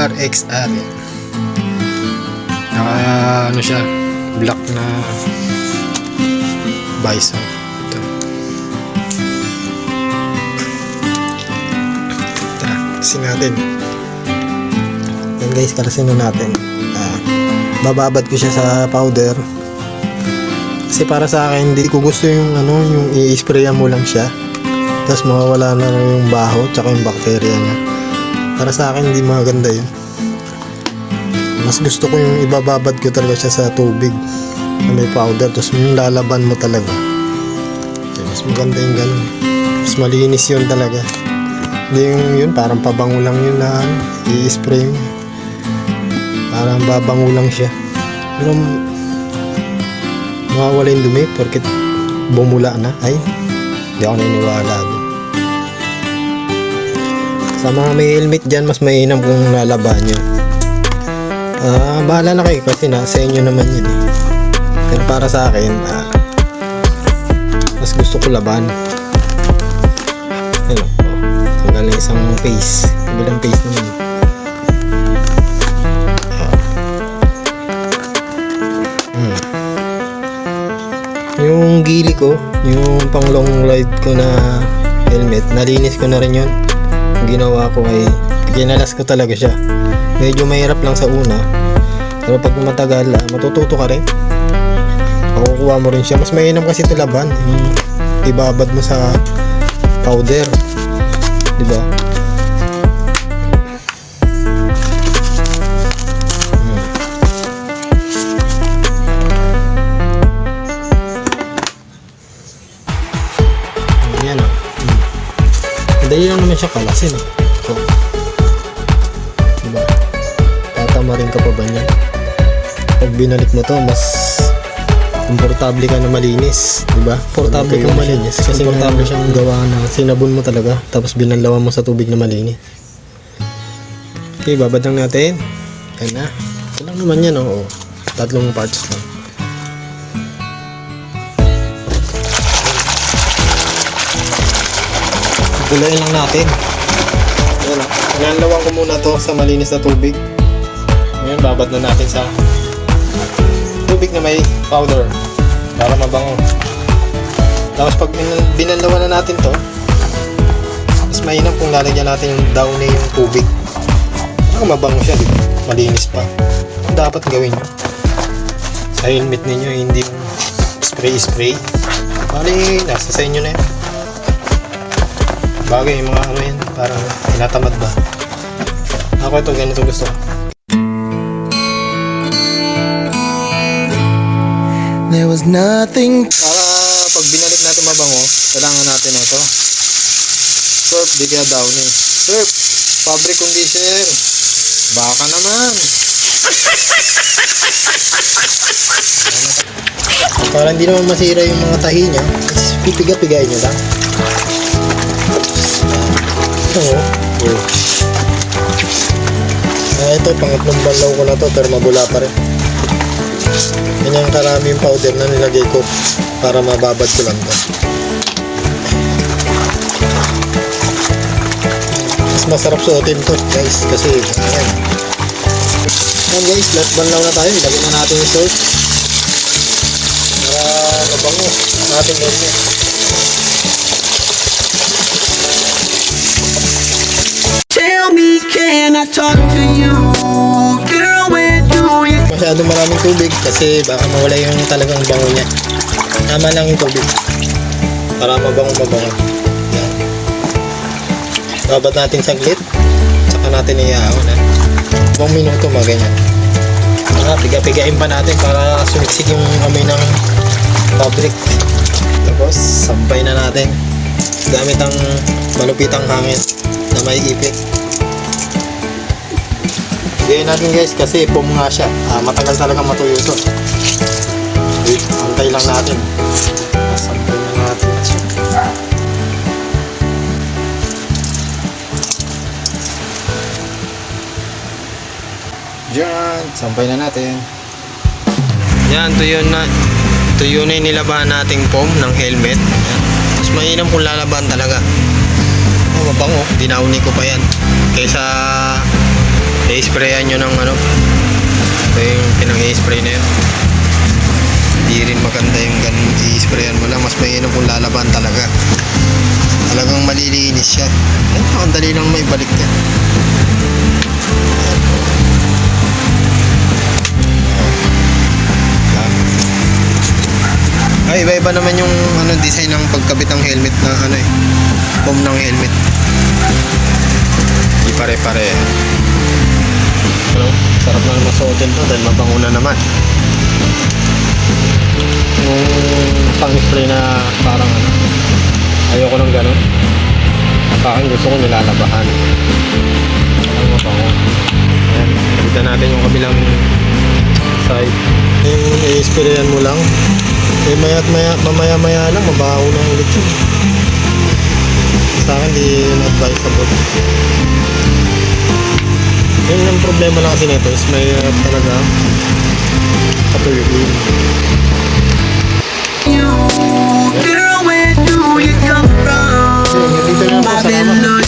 RXR yan. Naka ano siya, black na bison. Ito. Tara, kasi natin. Yan guys, kalasin na natin. Ah, bababad ko siya sa powder. Kasi para sa akin, hindi ko gusto yung ano, yung i-sprayan mo lang siya. Tapos mawawala na yung baho tsaka yung bakterya niya. Para sa akin, hindi maganda yun. Mas gusto ko yung ibababad ko talaga siya sa tubig na may powder. Tapos yung lalaban mo talaga. Kaya mas maganda yung ganun. Mas malinis yun talaga. Hindi yung yun, parang pabango lang yun na ano, i-spray mo. Parang babango lang siya. Pero mawawala yung dumi porket bumula na. Ay, hindi ako naniniwala doon. Sa mga may helmet dyan, mas mainam kung lalaban nyo. Ah, bahala na kayo kasi nasa inyo naman yun eh. Pero para sa akin, ah, mas gusto ko laban. Ano, oh, tanggal na isang face. Kabilang face naman. Ah. Hmm. Yung gili ko, yung pang long ride ko na helmet, nalinis ko na rin yun. Ginawa ko ay ginalas ko talaga siya. Medyo mahirap lang sa una. Pero pag matagal, ah, matututo ka rin. Makukuha mo rin siya. Mas mainam kasi ito laban. Ibabad mo sa powder. Di Madali lang naman siya kalasin eh. So, diba? Tatama rin ka pa ba niyan? Pag binalik mo to, mas komportable ka na malinis, di ba? Komportable kang malinis kasi komportable siyang gawa na sinabon mo talaga tapos binanlawan mo sa tubig na malinis. Okay, babad lang natin. Yan na. Ito lang naman yan, oo. Tatlong parts lang. Gulayin lang natin. Yan o. Pinanlawan ko muna to sa malinis na tubig. Ngayon, babad na natin sa tubig na may powder para mabango. Tapos pag bin- binanlawan na natin to, mas mainam kung lalagyan natin yung downy yung tubig. Para mabango siya, di ba? Malinis pa. Ang dapat gawin nyo. Sa helmet ninyo, hindi spray-spray. Bali, nasa sa inyo na yan. Bagay, yung mga ano yan, parang tinatamad ba. Ako ito, ganito gusto ko. There was nothing Para pag binalik natin mabango, kailangan natin ito. Surf, di kaya downy. Surf, fabric conditioner. Baka naman. Para hindi naman masira yung mga tahi niya, pipiga-pigayin nyo lang. Ito mo. Oh. Ah, ito, pangatlong balaw ko na to, pero mabula pa rin. Ganyan karami yung powder na nilagay ko para mababad ko lang to. Mas masarap suotin to guys kasi ayan. Ayan guys, last banlaw na tayo. Ilagay na natin yung salt. Para mabango natin ganyan. Talk to you? Girl, where do you Masyado maraming tubig kasi baka mawala yung talagang bango niya. Tama lang yung tubig. Para mabango mabango. Yan. Babad natin saglit. Saka natin iyaon ha. Ibang minuto mga ganyan. Saka piga-pigain pa natin para sumiksik yung amoy ng fabric. Tapos sampay na natin. Gamit ang malupitang hangin na may ipit. Gayin natin guys kasi foam nga siya. Ah, matagal talaga matuyo ito. Wait, antay lang natin. Sampay na natin siya. Diyan, sampay na natin. Yan, tuyo na. Tuyo na yung nilabahan nating foam ng helmet. Mas mainam kung lalaban talaga. Oh, mabango. Dinauni ko pa yan. Kaysa i-sprayan nyo ng ano. Ito yung pinang-i-spray na yun. Hindi rin maganda yung ganun. I-sprayan mo lang. Mas mainam kung lalaban talaga. Talagang malilinis siya. Ay, ang dali lang may balik yan. Ay, iba-iba naman yung ano design ng pagkabit ng helmet na ano eh. Foam ng helmet. Hindi pare-pare. Ano? Sarap na naman suotin to dahil mabango na naman. Yung pang-spray na parang ano. Ayoko ng ganun. Sa akin gusto ko nilalabahan. Ang mabango. Ayan. Kita natin yung kabilang side. Yung i-sprayan mo lang. Eh, maya't maya, mamaya maya lang, mabaho na ulit yun. Sa akin, di advisable yun ang problema na kasi nito is may uh, talaga. Katuyo yun Dito na ako, salamat